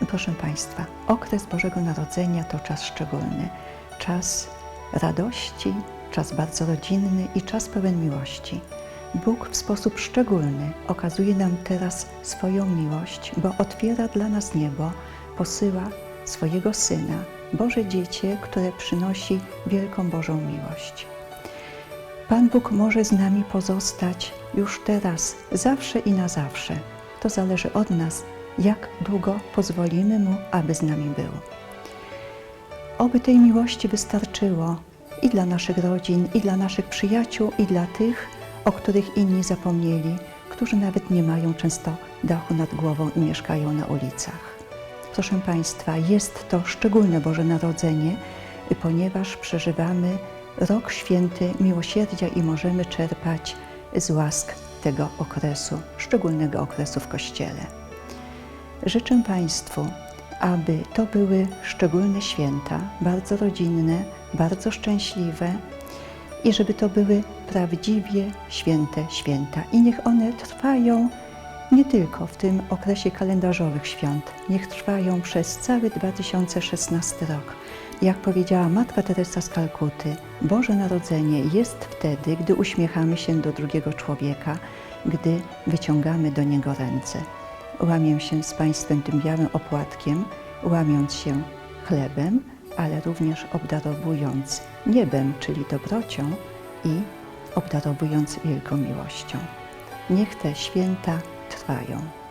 Proszę Państwa, okres Bożego Narodzenia to czas szczególny, czas radości, czas bardzo rodzinny i czas pełen miłości. Bóg w sposób szczególny okazuje nam teraz swoją miłość, bo otwiera dla nas niebo, posyła swojego Syna, Boże Dziecię, które przynosi wielką Bożą miłość. Pan Bóg może z nami pozostać już teraz, zawsze i na zawsze. To zależy od nas, jak długo pozwolimy Mu, aby z nami był. Oby tej miłości wystarczyło i dla naszych rodzin, i dla naszych przyjaciół, i dla tych, o których inni zapomnieli, którzy nawet nie mają często dachu nad głową i mieszkają na ulicach. Proszę Państwa, jest to szczególne Boże Narodzenie, ponieważ przeżywamy rok święty miłosierdzia i możemy czerpać z łask tego okresu, szczególnego okresu w Kościele. Życzę Państwu, aby to były szczególne święta, bardzo rodzinne, bardzo szczęśliwe i żeby to były prawdziwie święte święta. I niech one trwają nie tylko w tym okresie kalendarzowych świąt, niech trwają przez cały 2016 rok. Jak powiedziała Matka Teresa z Kalkuty, Boże Narodzenie jest wtedy, gdy uśmiechamy się do drugiego człowieka, gdy wyciągamy do niego ręce. Łamię się z Państwem tym białym opłatkiem, łamiąc się chlebem, ale również obdarowując niebem, czyli dobrocią i obdarowując wielką miłością. Niech te święta trwają.